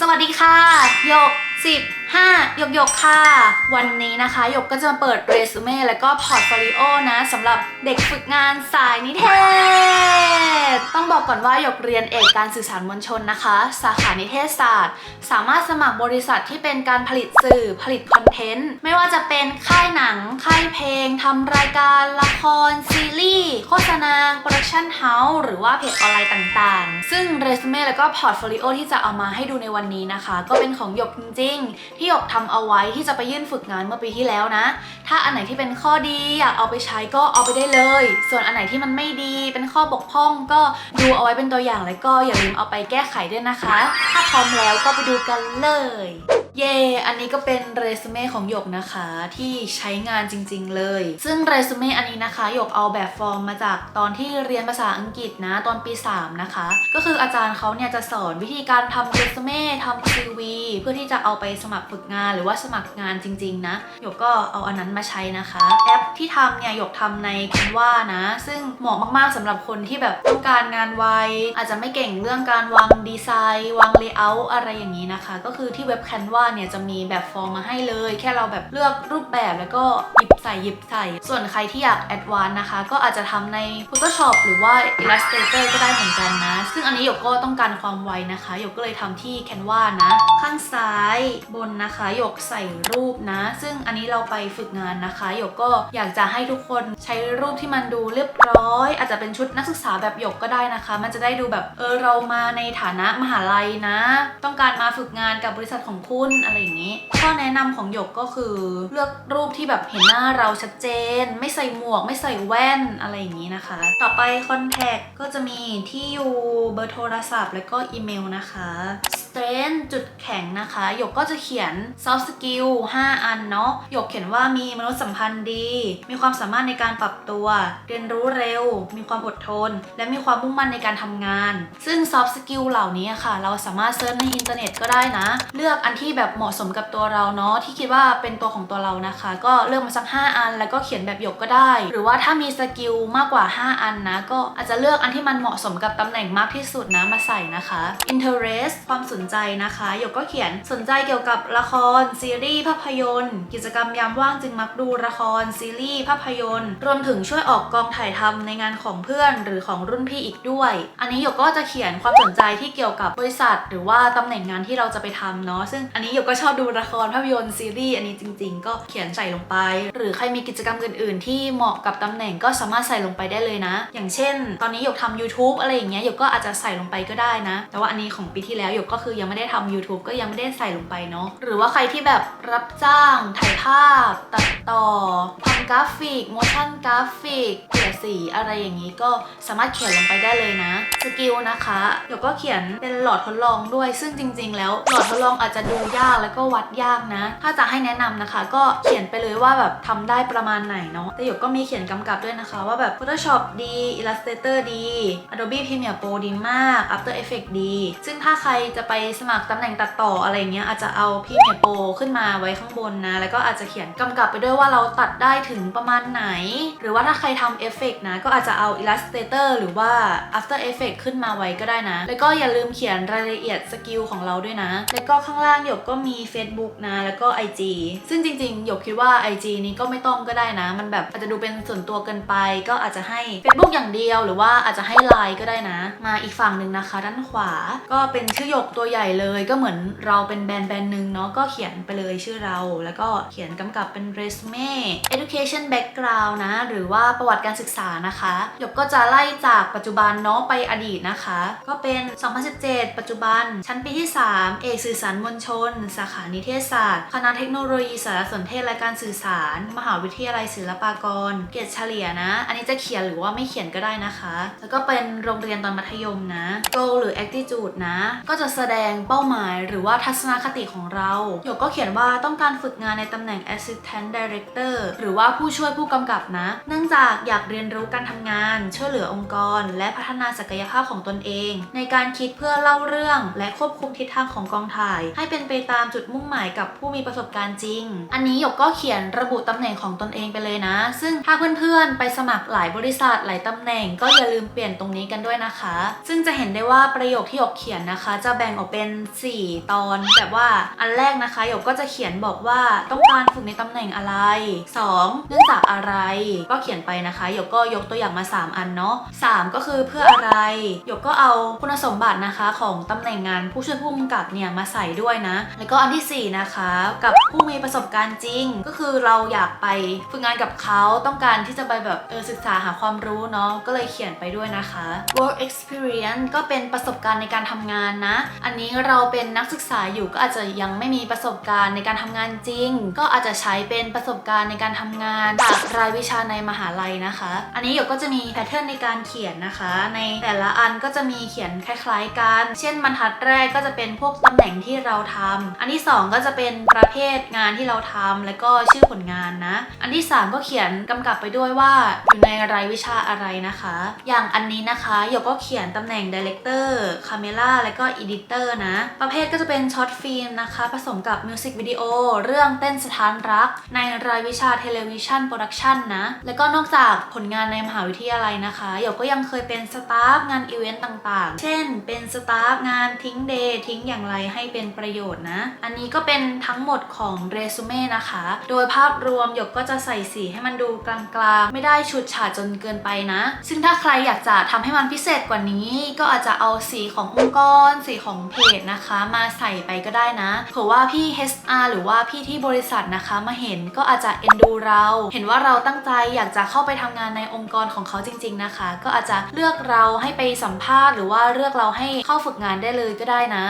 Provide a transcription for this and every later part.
สวัสดีค่ะโยก15 หยกหยกค่ะ วันนี้นะคะ หยกก็จะมาเปิดเรซูเม่แล้วก็พอร์ตโฟลิโอนะสำหรับเด็กฝึกงานสายนิเทศ ต้องบอกก่อนว่าหยกเรียนเอกการสื่อสารมวลชนนะคะ สาขานิเทศศาสตร์ สามารถสมัครบริษัทที่เป็นการผลิตสื่อผลิตคอนเทนต์ ไม่ว่าจะเป็นค่ายหนัง ค่ายเพลงทำรายการละคร ซีรีส์ โฆษณาโปรดักชั่นเฮาส์หรือว่าเพจออนไลน์ต่างๆ ซึ่งเรซูเม่แล้วก็พอร์ตโฟลิโอที่จะเอามาให้ดูในวันนี้นะคะ ก็เป็นของหยกจริงง ที่หยกทำเอาไว้ที่จะไปยื่นฝึกงานเมื่อปีที่แล้วนะ ถ้าอันไหนที่เป็นข้อดีอยากเอาไปใช้ก็เอาไปได้เลย ส่วนอันไหนที่มันไม่ดีเป็นข้อบกพร่องก็ดูเอาไว้เป็นตัวอย่างแล้วก็อย่าลืมเอาไปแก้ไขด้วยนะคะ ถ้าพร้อมแล้วก็ไปดูกันเลย เย่ อันนี้ก็เป็นเรซูเม่ของหยกนะคะที่ใช้งานจริง ๆ เลย ซึ่งเรซูเม่อันนี้นะคะหยกเอาแบบฟอร์มมาจากตอนที่เรียนภาษาอังกฤษนะตอนปี 3 นะคะ ก็คืออาจารย์เขาเนี่ยจะสอนวิธีการทำเรซูเม่ทำซีวีเพื่อที่จะเอาไปสมัครฝึกงานหรือว่าสมัครงานจริง ๆ นะหยกก็เอาอันนั้นมาใช้นะคะ แอปที่ทำเนี่ยหยกทำใน Canva นะ ซึ่งเหมาะมากๆสำหรับคนที่แบบต้องการงานไวอาจจะไม่เก่งเรื่องการวางดีไซน์ วางเลเยอร์อะไรอย่างนี้นะคะ ก็คือที่เว็บ Canva เนี่ยจะมีแบบฟอร์มมาให้เลย แค่เราแบบเลือกรูปแบบแล้วก็หยิบใส่หยิบใส่ ส่วนใครที่อยากแอดวานนะคะ ก็อาจจะทำใน Photoshop หรือว่า Illustrator ก็ได้เหมือนกันนะ ซึ่งอันนี้หยกก็ต้องการความไวนะคะหยกก็เลยทำที่ Canva นะ ข้างซ้ายบนนะคะหยกใส่รูปนะ ซึ่งอันนี้เราไปฝึกงานนะคะหยกก็อยากจะให้ทุกคนใช้รูปที่มันดูเรียบร้อย อาจจะเป็นชุดนักศึกษาแบบหยกก็ได้นะคะ มันจะได้ดูแบบเออเรามาในฐานะมหาลัยนะ ต้องการมาฝึกงานกับบริษัทของคุณอะไรอย่างนี้ ข้อแนะนำของหยกก็คือเลือกรูปที่แบบเห็นหน้าเราชัดเจน ไม่ใส่หมวก ไม่ใส่แว่นอะไรอย่างนี้นะคะ ต่อไปคอนแทคก็จะมีที่อยู่เบอร์โทรศัพท์ แล้วก็อีเมลนะคะ strength จุดแข็งนะคะ หยกก็จะเขียน soft skill 5 อันเนาะ หยกเขียนว่ามีมนุษยสัมพันธ์ดี มีความสามารถในการปรับตัว เรียนรู้เร็ว มีความอดทน และมีความมุ่งมั่นในการทำงาน ซึ่ง soft skill เหล่านี้ค่ะ เราสามารถเซิร์ชในอินเทอร์เน็ตก็ได้นะ เลือกอันที่แบบเหมาะสมกับตัวเราเนาะที่คิดว่าเป็นตัวของตัวเรานะคะ ก็เลือกมาสัก 5 อัน แล้วก็เขียนแบบหยกก็ได้ หรือว่าถ้ามีสกิลมากกว่า 5 อันนะก็อาจจะเลือกอันที่มันเหมาะสมกับตำแหน่งมากที่สุดนะมาใส่นะคะ interest ความสนใจนะคะหยกก็เขียนสนใจเกี่ยวกับละคร ซีรีส์ภาพยนตร์ กิจกรรมยามว่างจึงมักดูละคร ซีรีส์ภาพยนตร์ รวมถึงช่วยออกกองถ่ายทำในงานของเพื่อนหรือของรุ่นพี่อีกด้วย อันนี้หยกก็จะเขียนความสนใจที่เกี่ยวกับบริษัท หรือว่าตำแหน่งงานที่เราจะไปทำเนาะซึ่งอันนี้หยกก็ชอบดูละครภาพยนตร์ซีรีส์อันนี้จริง ๆ ก็เขียนใส่ลงไป หรือใครมีกิจกรรมอื่น ๆ ที่เหมาะกับตำแหน่งก็สามารถใส่ลงไปได้เลยนะ อย่างเช่น ตอนนี้หยกทำ YouTube อะไรอย่างเงี้ยหยกก็อาจจะใส่ลงไปก็ได้นะ แต่ว่าอันนี้ของปีที่แล้วหยกก็คือยังไม่ได้ทำ YouTube ก็ยังไม่ได้ใส่ลงไปเนาะหรือว่าใครที่แบบรับจ้างถ่ายภาพ ตัดต่อทำกราฟิก motion กราฟิกเกลี่ยสีอะไรอย่างนี้ก็สามารถเขียนลงไปได้เลยนะ สกิลนะคะหยกก็เขียนเป็นหลอดทดลองด้วย ซึ่งจริง ๆ แล้วหลอดทดลองอาจจะดูยากแล้วก็วัดยากนะ ถ้าจะให้แนะนำนะคะ ก็เขียนไปเลยว่าแบบทำได้ประมาณไหนเนาะแต่หยกก็มีเขียนกำกับด้วยนะคะ ว่าแบบ Photoshop ดี Illustrator ดี Adobe Premiere Pro ดีมาก After Effects ดี ซึ่งถ้าใครจะไปสมัครตำแหน่งตัดต่ออะไรเงี้ยอาจจะเอา Premiere Pro ขึ้นมาไว้ข้างบนนะ แล้วก็อาจจะเขียนกำกับไปด้วยว่าเราตัดได้ถึงประมาณไหน หรือว่าถ้าใครทำเอฟเฟกนะก็อาจจะเอา Illustrator หรือว่า After Effects ขึ้นมาไว้ก็ได้นะ แล้วก็อย่าลืมเขียนรายละเอียดสกิลของเราด้วยนะ แล้วก็ข้างล่างหยกก็มี Facebook นะ แล้วก็ IG ซึ่งจริงๆหยกคิดว่า IG นี้ก็ไม่ต้องก็ได้นะ มันแบบอาจจะดูเป็นส่วนตัวเกินไป ก็อาจจะให้ Facebook อย่างเดียว หรือว่าอาจจะให้ Line ก็ได้นะ มาอีกฝั่งหนึ่งนะคะ ด้านขวา ก็เป็นชื่อหยกตัวใหญ่เลยก็เหมือนเราเป็นแบรนด์แบรนด์หนึ่งเนาะก็เขียนไปเลยชื่อเรา แล้วก็เขียนกำกับเป็น resume education background นะ หรือว่าประวัติการศึกษานะคะหยกก็จะไล่จากปัจจุบันเนาะไปอดีตนะคะ ก็เป็น 2017 ปัจจุบัน ชั้นปีที่ 3 เอกสื่อสารมวลชน สาขานิเทศศาสตร์ คณะเทคโนโลยีสารสนเทศและการสื่อสาร มหาวิทยาลัยศิลปากร เกรดเฉลี่ยนะ อันนี้จะเขียนหรือว่าไม่เขียนก็ได้นะคะ แล้วก็เป็นโรงเรียนตอนมัธยมนะ goal หรือ attitude นะ ก็จะแสดงเป้าหมาย หรือว่าทัศนคติของเราหยกก็เขียนว่าต้องการฝึกงานในตำแหน่ง assistant director หรือว่าผู้ช่วยผู้กำกับนะ เนื่องจากอยากเรียนรู้การทำงาน ช่วยเหลือองค์กร และพัฒนาศักยภาพของตนเอง ในการคิดเพื่อเล่าเรื่อง และควบคุมทิศทางของกองถ่าย ให้เป็นไปตามจุดมุ่งหมายกับผู้มีประสบการณ์จริง อันนี้หยกก็เขียนระบุตำแหน่งของตนเองไปเลยนะ ซึ่งถ้าเพื่อนๆ ไปสมัครหลายบริษัทหลายตำแหน่ง ก็อย่าลืมเปลี่ยนตรงนี้กันด้วยนะคะ ซึ่งจะเห็นได้ว่าประโยคที่หยกเขียนนะคะ จะแบ่งออกเป็น 4 ตอนแบบว่าอันแรกนะคะหยกก็จะเขียนบอกว่าต้องการฝึกในตำแหน่งอะไร 2. เนื่องจากอะไรก็เขียนไปนะคะหยกก็ยกตัวอย่างมา 3 อันเนาะ3ก็คือเพื่ออะไรหยกก็เอาคุณสมบัตินะคะของตำแหน่งงานผู้ช่วยผู้กำกับเนี่ยมาใส่ด้วยนะ แล้วก็อันที่ 4 นะคะ กับ ผู้มีประสบการณ์จริง ก็คือเราอยากไปฝึกงานกับเขาต้องการที่จะไปแบบเออศึกษาหาความรู้เนาะก็เลยเขียนไปด้วยนะคะ work experience ก็เป็นประสบการณ์ในการทำงานนะ อันนี้เราเป็นนักศึกษาอยู่ก็อาจจะยังไม่มีประสบการณ์ในการทำงานจริง ก็อาจจะใช้เป็นประสบการณ์ในการทำงานจากรายวิชาในมหาลัยนะคะ อันนี้หยกก็จะมีแพทเทิร์นในการเขียนนะคะ ในแต่ละอันก็จะมีเขียนคล้าย ๆ กัน เช่นบรรทัดแรกก็จะเป็นพวกตำแหน่งที่เราทำอันที่สองก็จะเป็นประเภทงานที่เราทำแล้วก็ชื่อผลงานนะ อันที่สามก็เขียนกำกับไปด้วยว่าอยู่ในรายวิชาอะไรนะคะ อย่างอันนี้นะคะหยกก็เขียนตำแหน่ง Director Camera แล้วก็ Editor นะ ประเภทก็จะเป็นช็อตฟิล์มนะคะ ผสมกับมิวสิกวิดีโอเรื่องเต้นสถานรัก ในรายวิชาเทเลวิชันโปรดักชันนะ แล้วก็นอกจากผลงานในมหาวิทยาลัยนะคะหยกก็ยังเคยเป็นสตาฟงานอีเวนต์ต่างๆ เช่น เป็นสตาฟงานทิ้งเดย์ทิ้งอย่างไรให้เป็นประโยชน์นะ อันนี้ก็เป็นทั้งหมดของของเรซูเม่นะคะ โดยภาพรวมหยกก็จะใส่สีให้มันดูกลางๆ ไม่ได้ชุดฉาดจนเกินไปนะ ซึ่งถ้าใครอยากจะทำให้มันพิเศษกว่านี้ ก็อาจจะเอาสีขององค์กร สีของเพจนะคะ มาใส่ไปก็ได้นะเผื่อว่าพี่ HR หรือว่าพี่ที่บริษัทนะคะมาเห็นก็อาจจะเอ็นดูเรา เห็นว่าเราตั้งใจอยากจะเข้าไปทำงานในองค์กรของเขาจริง ๆนะคะ ก็อาจจะเลือกเราให้ไปสัมภาษณ์ หรือว่าเลือกเราให้เข้าฝึกงานได้เลยก็ได้นะ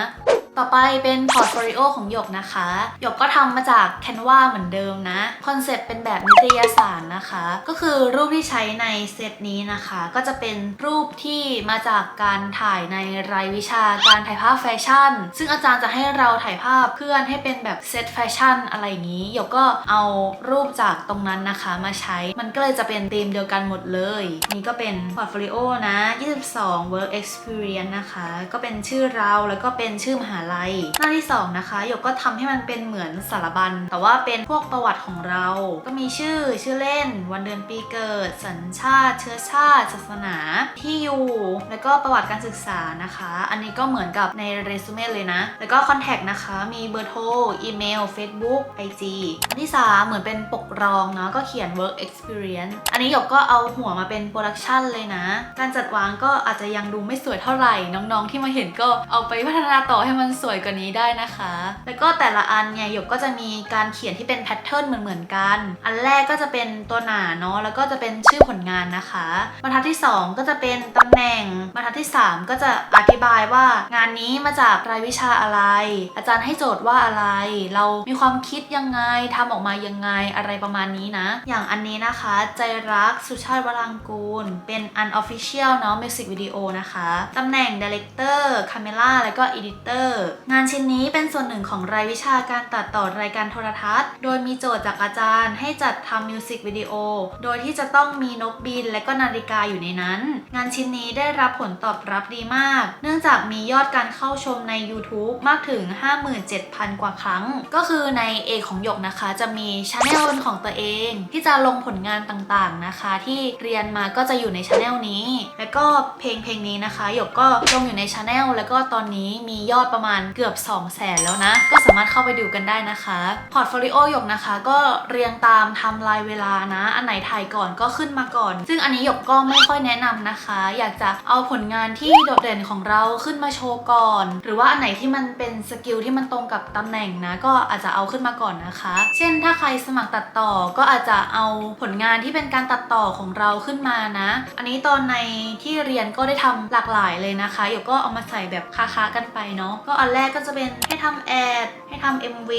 ต่อไปเป็นพอร์ตโฟลิโอของหยกนะคะ หยกก็ทำมาจาก Canva เหมือนเดิมนะคอนเซปต์เป็นแบบนิตยสารนะคะ ก็คือรูปที่ใช้ในเซตนี้นะคะ ก็จะเป็นรูปที่มาจากการถ่ายในรายวิชาการถ่ายภาพแฟชั่น ซึ่งอาจารย์จะให้เราถ่ายภาพเพื่อนให้เป็นแบบเซตแฟชั่นอะไรอย่างนี้หยกก็เอารูปจากตรงนั้นนะคะมาใช้ มันก็เลยจะเป็นธีมเดียวกันหมดเลย นี่ก็เป็นพอร์ตโฟลิโอนะ 22 work experience นะคะ ก็เป็นชื่อเราแล้วก็เป็นชื่อมหาลัย หน้าที่ 2 นะคะหยกก็ทำให้มันเป็นเหมือนสารบัญ แต่ว่าเป็นพวกประวัติของเรา ก็มีชื่อชื่อเล่น วันเดือนปีเกิด สัญชาติ เชื้อชาติ ศาสนา ที่อยู่ แล้วก็ประวัติการศึกษานะคะ อันนี้ก็เหมือนกับในเรซูเม่เลยนะ แล้วก็คอนแทคนะคะ มีเบอร์โทร อีเมล Facebook IG อันที่ 3 เหมือนเป็นปกรองเนาะก็เขียน work experience อันนี้หยกก็เอาหัวมาเป็นโปรดักชันเลยนะ การจัดวางก็อาจจะยังดูไม่สวยเท่าไหร่ น้องๆ ที่มาเห็นก็เอาไปพัฒนาต่อให้มันสวยกว่านี้ได้นะคะ แล้วก็แต่ละอันเนี่ยหยกก็จะมีการเขียนที่เป็นแพทเทิร์นเหมือนๆกัน อันแรกก็จะเป็นตัวหนาเนาะแล้วก็จะเป็นชื่อผลงานนะคะบรรทัดที่ 2 ก็จะเป็นตำแหน่งบรรทัดที่ 3 ก็จะอธิบายว่างานนี้มาจากรายวิชาอะไร อาจารย์ให้โจทย์ว่าอะไร เรามีความคิดยังไงทำออกมายังไงอะไรประมาณนี้นะ อย่างอันนี้นะคะ ใจรักสุชาติวรางกูล เป็น unofficial เนาะ music video นะคะตำแหน่ง director camera แล้วก็ editor งานชิ้นนี้เป็นส่วนหนึ่งของรายวิชาการตัดต่อรายการโทรทัศน์ โดยมีโจทย์จากอาจารย์ให้จัดทำมิวสิกวิดีโอ โดยที่จะต้องมีนกบินและก็นาฬิกาอยู่ในนั้น งานชิ้นนี้ได้รับผลตอบรับดีมาก เนื่องจากมียอดการเข้าชมใน YouTube มากถึง 57,000 กว่าครั้ง ก็คือในเอกของหยกนะคะ จะมีช anel เป็นของตัวเอง ที่จะลงผลงานต่างๆนะคะ ที่เรียนมาก็จะอยู่ในช anel นี้ แล้วก็เพลงเพลงนี้นะคะหยกก็ลงอยู่ในช anel แล้วก็ตอนนี้มียอดประมาณเกือบ 2 0 0แสนแล้วนะ ก็สามารถเข้าไปดูกันได้นะคะพอร์ตโฟลิโอหยกนะคะ ก็เรียงตามทม์ไลน์เวลานะ อันไหนถ่ายก่อนก็ขึ้นมาก่อน ซึ่งอันนี้หยกก็ไม่ค่อยแนะนำนะคะ อยากจะเอาผลงานที่โดดเด่นของเราขึ้นมาโชว์ก่อน หรือว่าอันไหนที่มันเป็นสกิลที่มันตรงกับตำแหน่งนะ ก็อาจจะเอาขึ้นมาก่อนนะคะ เช่นถ้าใครสมัครตัดต่อก็อาจจะเอาผลงานที่เป็นการตัดต่อของเราขึ้นมานะ อันนี้ตอนในที่เรียนก็ได้ทำหลากหลายเลยนะคะหยกก็เอามาใส่แบบค้าๆกันไปเนาะก็อันแรกก็จะเป็นให้ทำแอด ให้ทำ MV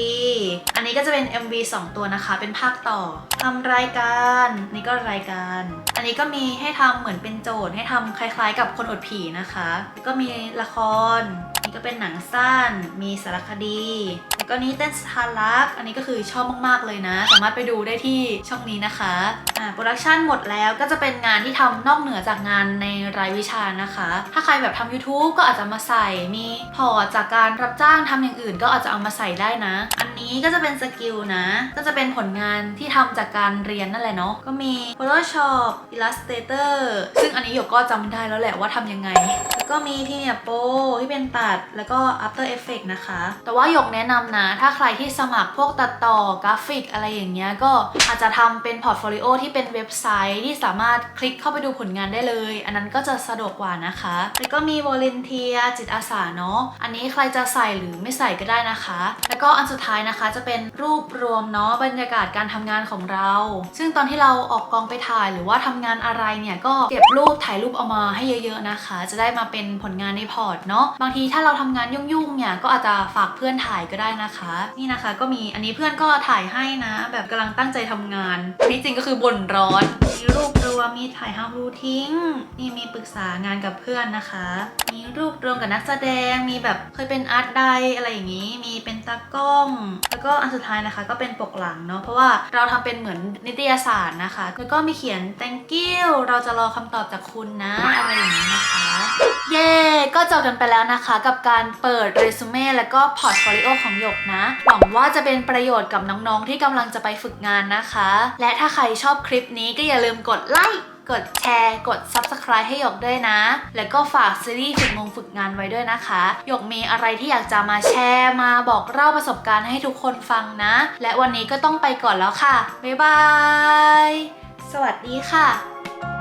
อันนี้ก็จะเป็น MV 2 ตัวนะคะ เป็นภาคต่อทำรายการนี่ก็รายการ อันนี้ก็มีให้ทำเหมือนเป็นโจทย์ ให้ทำคล้าย ๆ กับคนอดผีนะคะ ก็มีละคร นี่ก็เป็นหนังสั้น มีสารคดีแล้วก็นี้เต้นสถานรัก อันนี้ก็คือชอบมากๆเลยนะ สามารถไปดูได้ที่ช่องนี้นะคะ อ่า โปรดักชันหมดแล้วก็จะเป็นงานที่ทำนอกเหนือจากงานในรายวิชานะคะ ถ้าใครแบบทำ YouTube ก็อาจจะมาใส่ มีพอจากการรับจ้างทำอย่างอื่น ก็อาจจะเอามาใส่ได้นะ อันนี้ก็จะเป็นสกิลนะ ก็จะเป็นผลงานที่ทำจากการเรียนนั่นแหละเนาะ ก็มี Photoshop Illustrator ซึ่งอันนี้หยกก็จำได้แล้วแหละว่าทำยังไง แล้วก็มี Premiere Pro ที่เป็นตัด CapCut แล้วก็ After Effects นะคะ แต่ว่าหยกแนะนำนะ ถ้าใครที่สมัครพวกตัดต่อกราฟิกอะไรอย่างเงี้ยก็อาจจะทำเป็นพอร์ตโฟลิโอที่เป็นเว็บไซต์ที่สามารถคลิกเข้าไปดูผลงานได้เลย อันนั้นก็จะสะดวกกว่านะคะ แล้วก็มี Volunteer จิตอาสาเนาะอันนี้ใครจะใส่หรือไม่ใส่ก็ได้นะคะ แล้วก็อันสุดท้ายนะคะจะเป็นรูปรวมเนาะบรรยากาศการทำงานของเรา ซึ่งตอนที่เราออกกองไปถ่ายหรือว่าทำงานอะไรเนี่ยก็เก็บรูปถ่ายรูปเอามาให้เยอะ ๆนะคะ จะได้มาเป็นผลงานในพอร์ตเนาะบางทีถ้าเราทำงานยุ่งๆเนี่ยก็อาจจะฝากเพื่อนถ่ายก็ได้นะคะ นี่นะคะก็มีอันนี้เพื่อนก็ถ่ายให้นะ แบบกำลังตั้งใจทำงานนนี้จริงก็คือบ่นร้อนมีรูปรวมมีถ่าย how to ทิ้งนี่มีปรึกษางานกับเพื่อนนะคะ มีรูปรวมกับนักแสดงมีแบบเคยเป็นอาร์ตไดอะไรอย่างนี้ มีเป็นตากล้อง แล้วก็อันสุดท้ายนะคะ ก็เป็นปกหลังเนาะเพราะว่าเราทำเป็นเหมือนนิตยสารนะคะ แล้วก็มีเขียน thank you เราจะรอคำตอบจากคุณนะอะไรอย่างนี้นะคะ เย้ก็จบกันไปแล้วนะคะกับกับการเปิดเรซูเม่และก็พอร์ตโฟลิโอของหยกนะ หวังว่าจะเป็นประโยชน์กับน้องๆ ที่กำลังจะไปฝึกงานนะคะ และถ้าใครชอบคลิปนี้ก็อย่าลืมกดไลค์กดแชร์ กด Subscribe ให้หยกด้วยนะ แล้วก็ฝากซีรีส์ฝึกงงฝึกงานไว้ด้วยนะคะ หยกมีอะไรที่อยากจะมาแชร์มาบอกเล่าประสบการณ์ให้ทุกคนฟังนะ และวันนี้ก็ต้องไปก่อนแล้วค่ะ บ๊ายบาย สวัสดีค่ะ